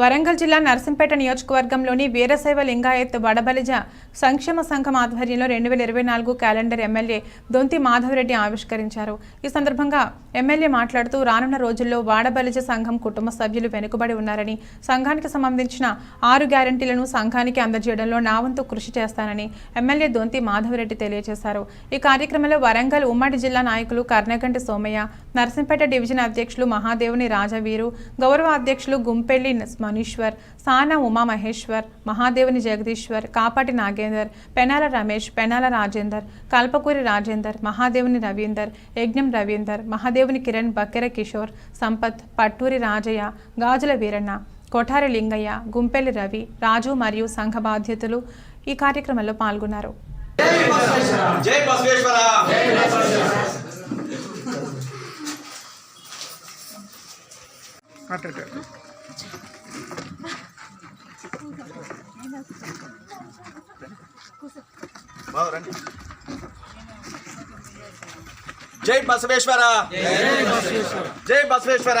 వరంగల్ జిల్లా నర్సంపేట నియోజకవర్గంలోని వీరశైవ లింగాయత్ వడబలిజ సంక్షేమ సంఘం ఆధ్వర్యంలో రెండు వేల ఇరవై నాలుగు క్యాలెండర్ ఎమ్మెల్యే దొంతి మాధవరెడ్డి ఆవిష్కరించారు. ఈ సందర్భంగా ఎమ్మెల్యే మాట్లాడుతూ రానున్న రోజుల్లో వాడబలిజ సంఘం కుటుంబ సభ్యులు వెనుకబడి ఉన్నారని సంఘానికి సంబంధించిన ఆరు గ్యారంటీలను సంఘానికి అందజేయడంలో నా వంతు కృషి చేస్తానని ఎమ్మెల్యే దొంతి మాధవరెడ్డి తెలియజేశారు. ఈ కార్యక్రమంలో వరంగల్ ఉమ్మడి జిల్లా నాయకులు కర్ణగంటి సోమయ్య నర్సంపేట డివిజన్ అధ్యక్షులు మహాదేవుని రాజవీరు గౌరవ అధ్యక్షులు గుంపెల్లి మనీశ్వర్ సానా ఉమామహేశ్వర్ మహాదేవుని జగదీశ్వర్ కాపాటి నాగేందర్ పెనాల రమేష్ పెనాల రాజేందర్ కల్పకూరి రాజేందర్ మహాదేవుని రవీందర్ యజ్ఞం రవీందర్ మహాదేవుని కిరణ్ బక్కెర కిషోర్ సంపత్ పట్టూరి రాజయ్య గాజుల వీరన్న కొఠారి లింగయ్య గుంపెల్లి రవి రాజు మరియు సంఘ బాధ్యతలు ఈ కార్యక్రమంలో పాల్గొన్నారు జై బసవేశ్వర బావ రండి. జై బసవేశ్వర. జై బసవేశ్వర.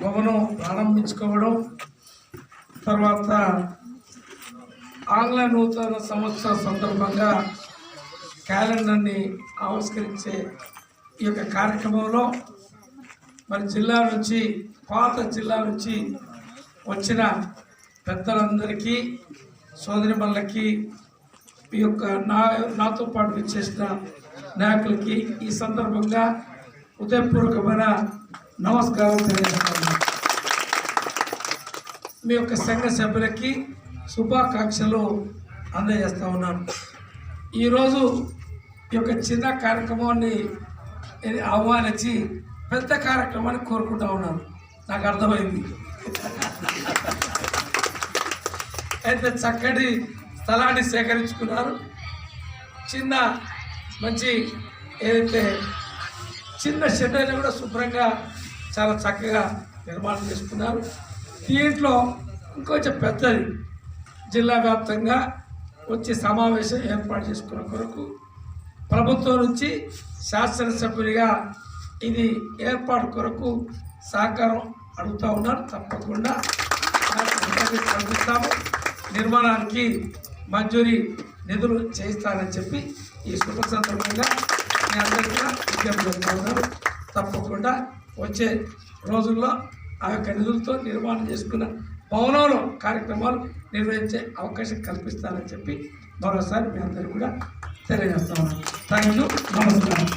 భవనం ప్రారంభించుకోవడం తర్వాత ఆంగ్ల నూతన సంవత్సర సందర్భంగా క్యాలెండర్ని ఆవిష్కరించే ఈ యొక్క కార్యక్రమంలో మరి జిల్లా నుంచి పాత జిల్లా నుంచి వచ్చిన పెద్దలందరికీ సోదరిమల్లకి ఈ యొక్క నా నాతో పాటు చేసిన నాయకులకి ఈ సందర్భంగా ఉదయపూర్వకమైన నమస్కారం తెలియజేస్తాను. మీ యొక్క సంఘ సభ్యులకి శుభాకాంక్షలు అందజేస్తూ ఉన్నాను. ఈరోజు ఈ యొక్క చిన్న కార్యక్రమాన్ని ఆహ్వానించి పెద్ద కార్యక్రమాన్ని కోరుకుంటా ఉన్నాను. నాకు అర్థమైంది. అయితే చక్కటి స్థలాన్ని సేకరించుకున్నారు. చిన్న మంచి ఏదైతే చిన్న షెడ్ అయినా కూడా శుభ్రంగా చాలా చక్కగా నిర్మాణం చేసుకున్నారు. దీంట్లో ఇంకొంచెం పెద్దది. జిల్లా వ్యాప్తంగా వచ్చి సమావేశం ఏర్పాటు చేసుకున్న కొరకు ప్రభుత్వం నుంచి శాసనసభ్యుడిగా ఇది ఏర్పాటు కొరకు సహకారం అడుగుతూ ఉన్నారు. తప్పకుండా పంపిస్తాము నిర్మాణానికి మంజూరీ నిధులు చేయిస్తానని చెప్పి ఈ శుభ సందర్భంగా మీ అందరికీ విజ్ఞప్తి తప్పకుండా వచ్చే రోజుల్లో ఆ యొక్క నిధులతో నిర్మాణం చేసుకున్న భవనంలో కార్యక్రమాలు నిర్వహించే అవకాశం కల్పిస్తానని చెప్పి మరోసారి మీ అందరికీ కూడా తెలియజేస్తా ఉన్నాను. థ్యాంక్ యూ నమస్కారం.